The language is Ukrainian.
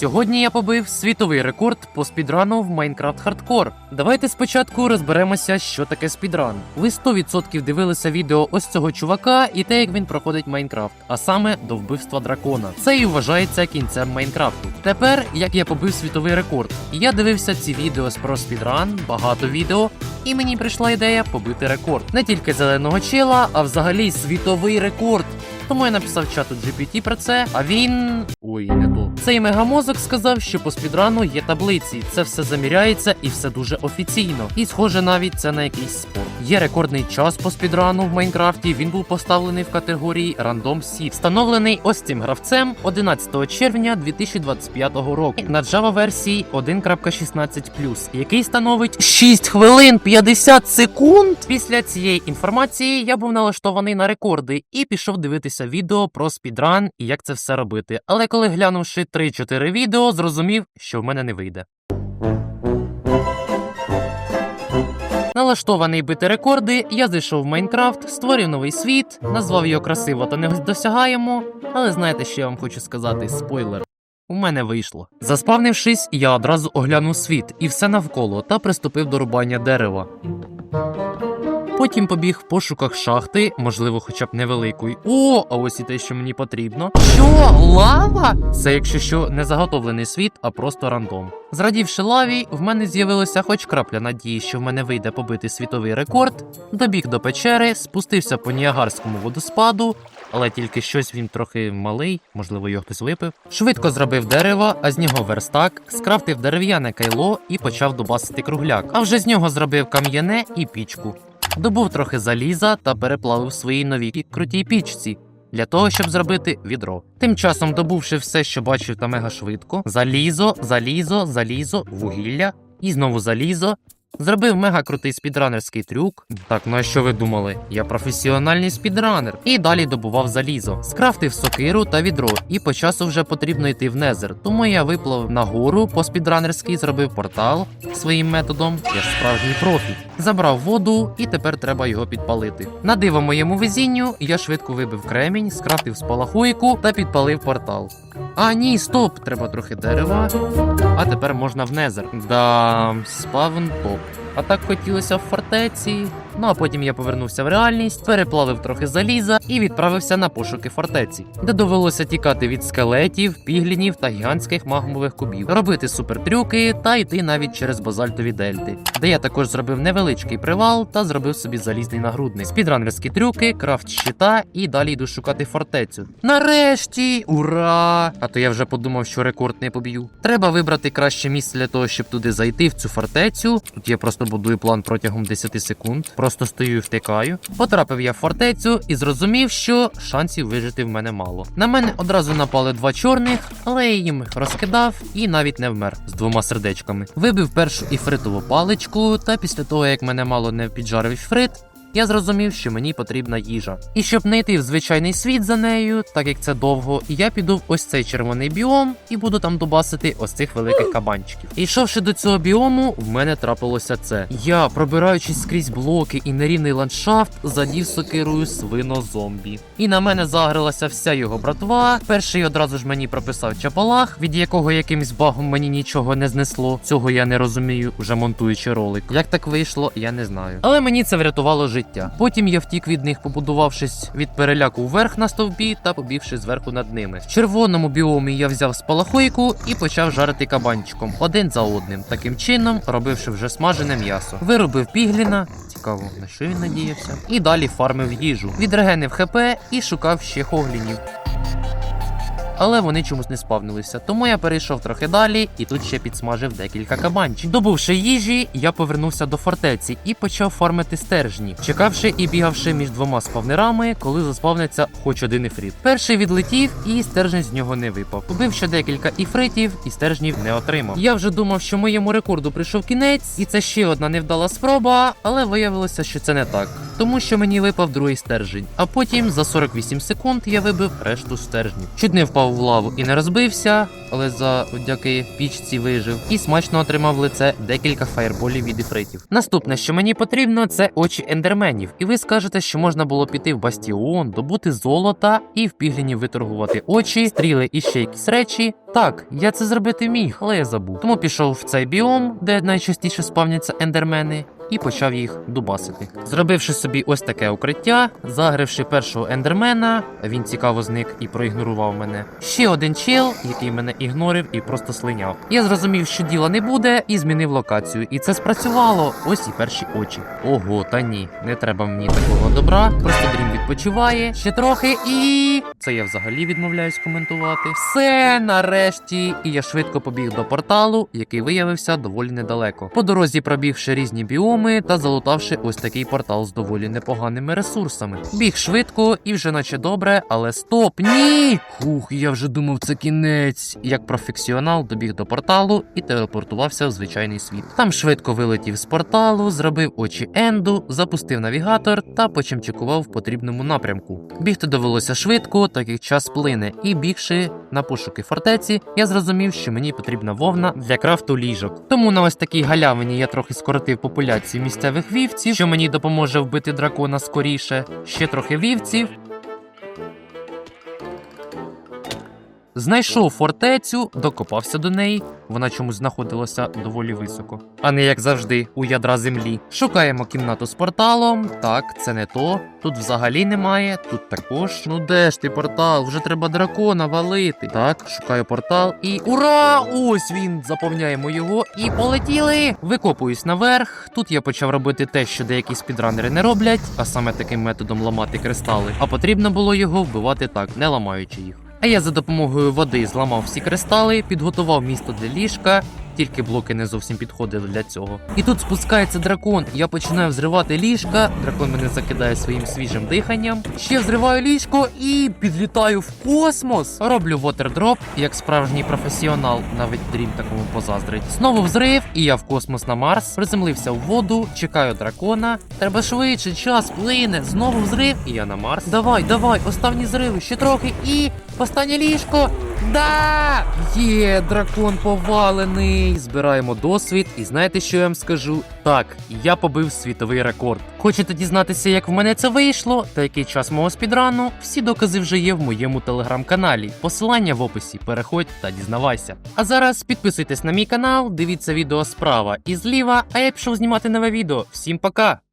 Сьогодні я побив світовий рекорд по спідрану в Minecraft Hardcore. Давайте спочатку розберемося, що таке спідран. Ви 100% дивилися відео ось цього чувака і те, як він проходить Майнкрафт, а саме до вбивства дракона. Це і вважається кінцем Майнкрафту. Тепер, як я побив світовий рекорд, я дивився ці відео про спідран, багато відео, і мені прийшла ідея побити рекорд. Не тільки зеленого чела, а взагалі світовий рекорд. Тому я написав чату GPT про це, а він. Ой, не. Цей мегамозок сказав, що по спідрану є таблиці. Це все заміряється і все дуже офіційно. І схоже навіть це на якийсь спорт. Є рекордний час по спідрану в Майнкрафті. Він був поставлений в категорії Random Seed, встановлений ось цим гравцем 11 червня 2025 року на Java версії 1.16+, який становить 6 хвилин 50 секунд. Після цієї інформації я був налаштований на рекорди і пішов дивитися відео про спідран і як це все робити. Але коли глянувши 3-4 відео, зрозумів, що в мене не вийде. Налаштований бити рекорди, я зайшов в Майнкрафт, створив новий світ, назвав його красиво та недосягаємо. Але знаєте, що я вам хочу сказати? Спойлер. У мене вийшло. Заспавнившись, я одразу оглянув світ і все навколо та приступив до рубання дерева. Потім побіг в пошуках шахти, можливо, хоча б невеликої. О, а ось і те, що мені потрібно. Що, лава? Це, якщо що, не заготовлений світ, а просто рандом. Зрадівши лаві, в мене з'явилася хоч крапля надії, що в мене вийде побити світовий рекорд. Добіг до печери, спустився по Ніагарському водоспаду, але тільки щось він трохи малий, можливо, його хтось випив. Швидко зробив дерево, а з нього верстак, скрафтив дерев'яне кайло і почав дубасити кругляк. А вже з нього зробив кам'яне і пічку. Добув трохи заліза та переплавив свої нові крутій пічці. Для того, щоб зробити відро. Тим часом, добувши все, що бачив та мега швидко, залізо, залізо, залізо, вугілля і знову залізо. Зробив мега крутий спідранерський трюк. Так, ну а що ви думали? Я професіональний спідранер. І далі добував залізо. Скрафтив сокиру та відро, і по часу вже потрібно йти в незер. Тому я виплав нагору по спідранерськи, зробив портал своїм методом. Я ж справжній профі. Забрав воду, і тепер треба його підпалити. На диво моєму везінню я швидко вибив кремінь, скрафтив спалахуйку та підпалив портал. А, ні, стоп, треба трохи дерева. А тепер можна в незер. Да, спавн топ. А так хотілося в фортеці. Ну а потім я повернувся в реальність, переплавив трохи заліза і відправився на пошуки фортеці, де довелося тікати від скелетів, піглінів та гігантських магмових кубів, робити супертрюки та йти навіть через базальтові дельти, де я також зробив невеличкий привал та зробив собі залізний нагрудник, спідранерські трюки, крафт щита і далі йду шукати фортецю. Нарешті, ура! А то я вже подумав, що рекорд не поб'ю. Треба вибрати краще місце для того, щоб туди зайти в цю фортецю. Тут я просто будую план протягом 10 секунд. Просто стою і втикаю. Потрапив я в фортецю і зрозумів, що шансів вижити в мене мало. На мене одразу напали два чорних, але я їм розкидав і навіть не вмер з двома сердечками. Вибив першу іфритову паличку, та після того як мене мало не піджарив іфрит, я зрозумів, що мені потрібна їжа. І щоб не йти в звичайний світ за нею, так як це довго, я піду в ось цей червоний біом і буду там дубасити ось цих великих кабанчиків. І йшовши до цього біому, в мене трапилося це. Я, пробираючись скрізь блоки і нерівний ландшафт, задів сокирою свино-зомбі. І на мене загрилася вся його братва. Перший одразу ж мені прописав чапалах, від якого якимсь багом мені нічого не знесло. Цього я не розумію, вже монтуючи ролик. Як так вийшло, я не знаю. Але мені це врятувало життя. Потім я втік від них, побудувавшись від переляку вверх на стовпі та побігши зверху над ними. В червоному біомі я взяв спалахойку і почав жарити кабанчиком один за одним. Таким чином, робивши вже смажене м'ясо. Виробив пігліна. Цікаво, на що він надіявся. І далі фармив їжу. Відрегенив ХП і шукав ще хоглінів. Але вони чомусь не спавнилися, тому я перейшов трохи далі і тут ще підсмажив декілька кабанчиків. Добувши їжі, я повернувся до фортеці і почав фармити стержні, чекавши і бігавши між двома спавнерами, коли заспавниться хоч один іфрит. Перший відлетів, і стержень з нього не випав. Убив ще декілька іфритів і стержнів не отримав. Я вже думав, що моєму рекорду прийшов кінець, і це ще одна невдала спроба, але виявилося, що це не так. Тому що мені випав другий стержень. А потім за 48 секунд я вибив решту стержнів. Чуть не впав в лаву і не розбився, але завдяки пічці вижив і смачно отримав лице декілька фаєрболів від іфритів. Наступне, що мені потрібно, це очі ендерменів. І ви скажете, що можна було піти в бастіон, добути золота і в пігліні виторгувати очі, стріли і ще якісь речі. Так, я це зробити міг, але я забув. Тому пішов в цей біом, де найчастіше спавняться ендермени. І почав їх дубасити. Зробивши собі ось таке укриття, загривши першого ендермена, він цікаво зник і проігнорував мене. Ще один чел, який мене ігнорив і просто слиняв. Я зрозумів, що діла не буде, і змінив локацію. І це спрацювало. Ось і перші очі. Ого, та ні, не треба мені такого добра. Просто дрім відпочиває ще трохи і. Це я взагалі відмовляюсь коментувати. Все нарешті. І я швидко побіг до порталу, який виявився доволі недалеко. По дорозі пробігши різні біоми та залутавши ось такий портал з доволі непоганими ресурсами. Біг швидко і вже наче добре, але стоп, ні! Хух, я вже думав, це кінець. Як професіонал добіг до порталу і телепортувався в звичайний світ. Там швидко вилетів з порталу, зробив очі Енду, запустив навігатор та почимчикував в потрібному напрямку. Бігти довелося швидко, так як час плине, і бігши на пошуки фортеці, я зрозумів, що мені потрібна вовна для крафту ліжок. Тому на ось такій галявині я трохи скоротив популяцію місцевих вівців, що мені допоможе вбити дракона скоріше. Ще трохи вівців. Знайшов фортецю, докопався до неї. Вона чомусь знаходилася доволі високо, а не як завжди, у ядра землі. Шукаємо кімнату з порталом. Так, це не то. Тут взагалі немає. Тут також. Ну де ж ти портал? Вже треба дракона валити. Так, шукаю портал і. Ура! Ось він! Заповняємо його і полетіли! Викопуюсь наверх. Тут я почав робити те, що деякі спідранери не роблять, а саме таким методом ламати кристали. А потрібно було його вбивати так, не ламаючи їх. А я за допомогою води зламав всі кристали, підготував місто для ліжка, тільки блоки не зовсім підходили для цього. І тут спускається дракон. Я починаю взривати ліжка. Дракон мене закидає своїм свіжим диханням. Ще взриваю ліжко і підлітаю в космос. Роблю вотердроп, як справжній професіонал, навіть дрім такому позаздрить. Знову взрив, і я в космос на Марс, приземлився в воду, чекаю дракона. Треба швидше, час плине. Знову взрив, і я на Марс. Давай, давай, останні зриви, ще трохи і останнє ліжко. Да! Є, дракон повалений. Збираємо досвід, і знаєте, що я вам скажу? Так, я побив світовий рекорд. Хочете дізнатися, як в мене це вийшло, та який час мого спідрану? Всі докази вже є в моєму телеграм-каналі. Посилання в описі. Переходь та дізнавайся. А зараз підписуйтесь на мій канал, дивіться відео справа і зліва, а я пішов знімати нове відео. Всім пока!